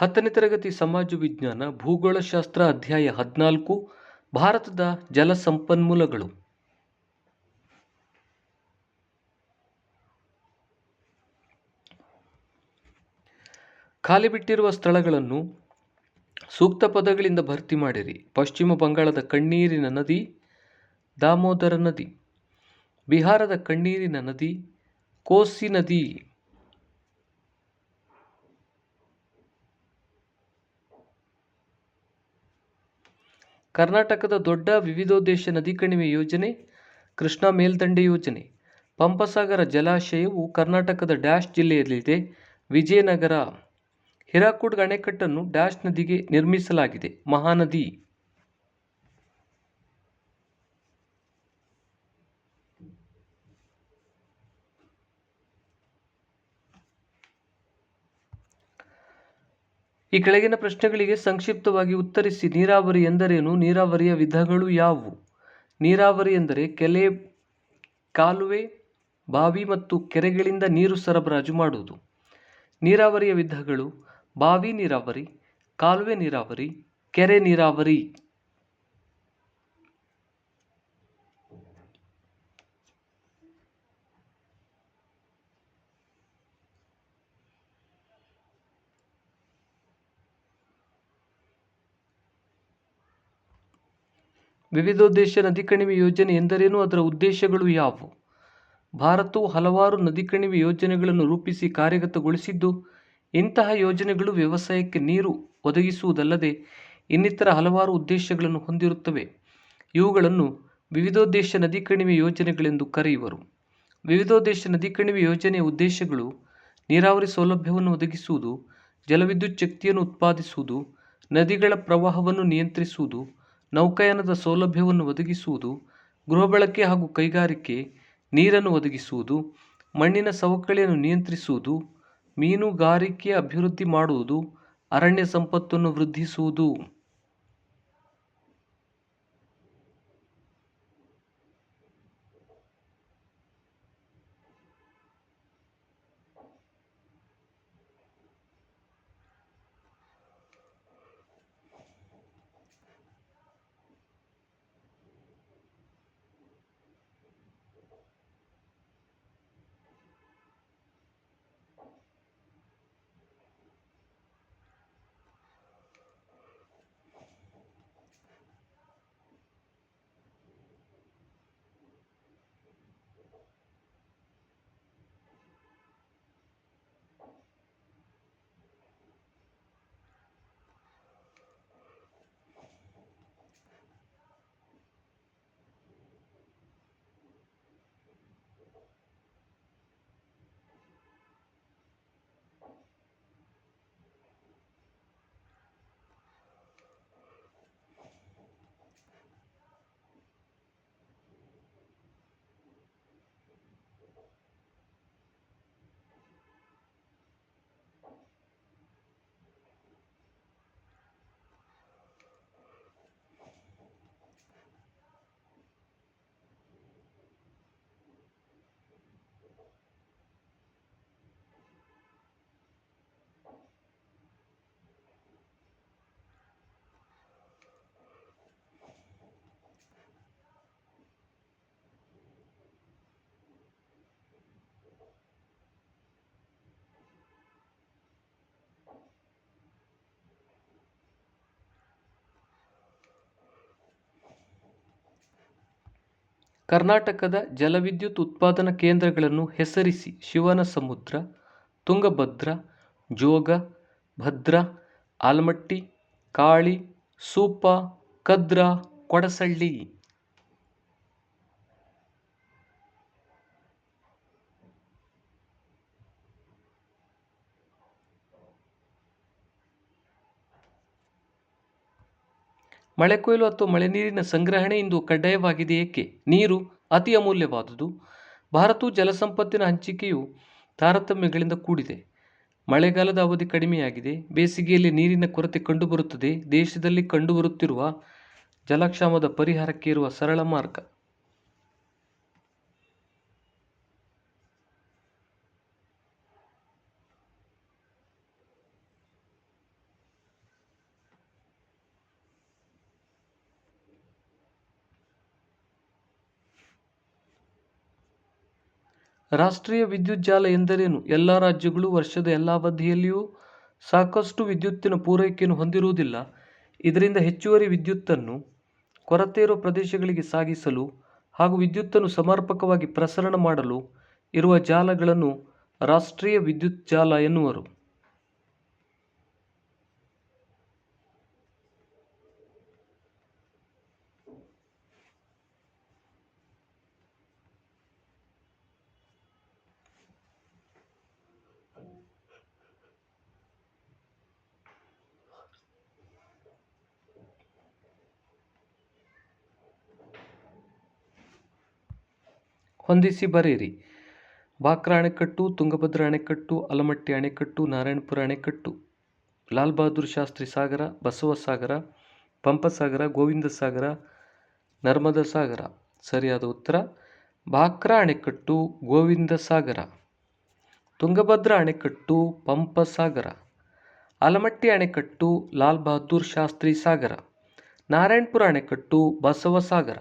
ಹತ್ತನೇ ತರಗತಿ ಸಮಾಜ ವಿಜ್ಞಾನ ಭೂಗೋಳಶಾಸ್ತ್ರ ಅಧ್ಯಾಯ ಹದಿನಾಲ್ಕು, ಭಾರತದ ಜಲ ಸಂಪನ್ಮೂಲಗಳು. ಖಾಲಿ ಬಿಟ್ಟಿರುವ ಸ್ಥಳಗಳನ್ನು ಸೂಕ್ತ ಪದಗಳಿಂದ ಭರ್ತಿ ಮಾಡಿರಿ. ಪಶ್ಚಿಮ ಬಂಗಾಳದ ಕಣ್ಣೀರಿನ ನದಿ, ದಾಮೋದರ ನದಿ, ಬಿಹಾರದ ಕಣ್ಣೀರಿನ ನದಿ, ಕೋಸಿ ನದಿ. ಕರ್ನಾಟಕದ ದೊಡ್ಡ ವಿವಿಧೋದ್ದೇಶ ನದಿ ಕಣಿವೆ ಯೋಜನೆ, ಕೃಷ್ಣಾ ಮೇಲ್ದಂಡೆ ಯೋಜನೆ, ಪಂಪಸಾಗರ ಜಲಾಶಯವು ಕರ್ನಾಟಕದ ಡ್ಯಾಶ್ ಜಿಲ್ಲೆಯಲ್ಲಿದೆ. ವಿಜಯನಗರ ಹಿರಾಕುಡ್ ಅಣೆಕಟ್ಟನ್ನು ಡ್ಯಾಶ್ ನದಿಗೆ ನಿರ್ಮಿಸಲಾಗಿದೆ. ಮಹಾನದಿ ಈ ಕೆಳಗಿನ ಪ್ರಶ್ನೆಗಳಿಗೆ ಸಂಕ್ಷಿಪ್ತವಾಗಿ ಉತ್ತರಿಸಿ. ನೀರಾವರಿ ಎಂದರೇನು? ನೀರಾವರಿಯ ವಿಧಗಳು ಯಾವುವು? ನೀರಾವರಿ ಎಂದರೆ ಕೆಲೆ, ಕಾಲುವೆ, ಬಾವಿ ಮತ್ತು ಕೆರೆಗಳಿಂದ ನೀರು ಸರಬರಾಜು ಮಾಡುವುದು. ನೀರಾವರಿಯ ವಿಧಗಳು, ಬಾವಿ ನೀರಾವರಿ, ಕಾಲುವೆ ನೀರಾವರಿ, ಕೆರೆ ನೀರಾವರಿ. ವಿವಿಧೋದ್ದೇಶ ನದಿ ಕಣಿವೆ ಯೋಜನೆ ಎಂದರೇನು? ಅದರ ಉದ್ದೇಶಗಳು ಯಾವುವು? ಭಾರತವು ಹಲವಾರು ನದಿ ಕಣಿವೆ ಯೋಜನೆಗಳನ್ನು ರೂಪಿಸಿ ಕಾರ್ಯಗತಗೊಳಿಸಿದ್ದು, ಇಂತಹ ಯೋಜನೆಗಳು ವ್ಯವಸಾಯಕ್ಕೆ ನೀರು ಒದಗಿಸುವುದಲ್ಲದೆ ಇನ್ನಿತರ ಹಲವಾರು ಉದ್ದೇಶಗಳನ್ನು ಹೊಂದಿರುತ್ತವೆ. ಇವುಗಳನ್ನು ವಿವಿಧೋದ್ದೇಶ ನದಿ ಕಣಿವೆ ಯೋಜನೆಗಳೆಂದು ಕರೆಯುವರು. ವಿವಿಧೋದ್ದೇಶ ನದಿ ಕಣಿವೆ ಯೋಜನೆಯ ಉದ್ದೇಶಗಳು ನೀರಾವರಿ ಸೌಲಭ್ಯವನ್ನು ಒದಗಿಸುವುದು, ಜಲವಿದ್ಯುತ್ ಶಕ್ತಿಯನ್ನು ಉತ್ಪಾದಿಸುವುದು, ನದಿಗಳ ಪ್ರವಾಹವನ್ನು ನಿಯಂತ್ರಿಸುವುದು ನೌಕಾಯಾನದ ಸೌಲಭ್ಯವನ್ನು ಒದಗಿಸುವುದು ಗೃಹ ಬಳಕೆ ಹಾಗೂ ಕೈಗಾರಿಕೆ ನೀರನ್ನು ಒದಗಿಸುವುದು, ಮಣ್ಣಿನ ಸವಕಳಿಯನ್ನು ನಿಯಂತ್ರಿಸುವುದು, ಮೀನುಗಾರಿಕೆ ಅಭಿವೃದ್ಧಿ ಮಾಡುವುದು, ಅರಣ್ಯ ಸಂಪತ್ತನ್ನು ವೃದ್ಧಿಸುವುದು. ಕರ್ನಾಟಕದ ಜಲವಿದ್ಯುತ್ ಉತ್ಪಾದನಾ ಕೇಂದ್ರಗಳನ್ನು ಹೆಸರಿಸಿ ಶಿವನ ಸಮುದ್ರ ತುಂಗಭದ್ರಾ, ಜೋಗ, ಭದ್ರಾ, ಆಲಮಟ್ಟಿ, ಕಾಳಿ, ಸೂಪ, ಕದ್ರಾ, ಕೊಡಸಳ್ಳಿ. ಮಳೆ ಕೊಯ್ಲು ಅಥವಾ ಮಳೆ ನೀರಿನ ಸಂಗ್ರಹಣೆ ಇಂದು ಕಡ್ಡಾಯವಾಗಿದೆ. ಏಕೆ? ನೀರು ಅತಿ ಅಮೂಲ್ಯವಾದುದು. ಭಾರತವು ಜಲಸಂಪತ್ತಿನ ಹಂಚಿಕೆಯು ತಾರತಮ್ಯಗಳಿಂದ ಕೂಡಿದೆ. ಮಳೆಗಾಲದ ಅವಧಿ ಕಡಿಮೆಯಾಗಿದೆ. ಬೇಸಿಗೆಯಲ್ಲಿ ನೀರಿನ ಕೊರತೆ ಕಂಡುಬರುತ್ತದೆ. ದೇಶದಲ್ಲಿ ಕಂಡುಬರುತ್ತಿರುವ ಜಲಕ್ಷಾಮದ ಪರಿಹಾರಕ್ಕೆ ಇರುವ ಸರಳ ಮಾರ್ಗ. ರಾಷ್ಟ್ರೀಯ ವಿದ್ಯುತ್ ಜಾಲ ಎಂದರೇನು? ಎಲ್ಲ ರಾಜ್ಯಗಳು ವರ್ಷದ ಎಲ್ಲ ಅವಧಿಯಲ್ಲಿಯೂ ಸಾಕಷ್ಟು ವಿದ್ಯುತ್ತಿನ ಪೂರೈಕೆಯನ್ನು ಹೊಂದಿರುವುದಿಲ್ಲ. ಇದರಿಂದ ಹೆಚ್ಚುವರಿ ವಿದ್ಯುತ್ತನ್ನು ಕೊರತೆ ಇರುವ ಪ್ರದೇಶಗಳಿಗೆ ಸಾಗಿಸಲು ಹಾಗೂ ವಿದ್ಯುತ್ತನ್ನು ಸಮರ್ಪಕವಾಗಿ ಪ್ರಸರಣ ಮಾಡಲು ಇರುವ ಜಾಲಗಳನ್ನು ರಾಷ್ಟ್ರೀಯ ವಿದ್ಯುತ್ ಜಾಲ ಎನ್ನುವರು. ಹೊಂದಿಸಿ ಬರೆಯಿರಿ. ಬಾಕ್ರಾ ಅಣೆಕಟ್ಟು, ತುಂಗಭದ್ರಾ ಅಣೆಕಟ್ಟು ಆಲಮಟ್ಟಿ ಅಣೆಕಟ್ಟು, ನಾರಾಯಣಪುರ ಅಣೆಕಟ್ಟು ಲಾಲ್ ಬಹದ್ದೂರ್ ಶಾಸ್ತ್ರಿ ಸಾಗರ, ಬಸವ ಸಾಗರ, ಪಂಪಸಾಗರ, ಗೋವಿಂದ ಸಾಗರ, ನರ್ಮದ ಸಾಗರ. ಸರಿಯಾದ ಉತ್ತರ, ಬಾಕ್ರಾ ಅಣೆಕಟ್ಟು, ಗೋವಿಂದ ಸಾಗರ. ತುಂಗಭದ್ರಾ ಅಣೆಕಟ್ಟು, ಪಂಪಸಾಗರ. ಅಲಮಟ್ಟಿ ಅಣೆಕಟ್ಟು ಲಾಲ್ ಬಹದ್ದೂರ್ ಶಾಸ್ತ್ರಿ ಸಾಗರ. ನಾರಾಯಣಪುರ ಅಣೆಕಟ್ಟು, ಬಸವ ಸಾಗರ.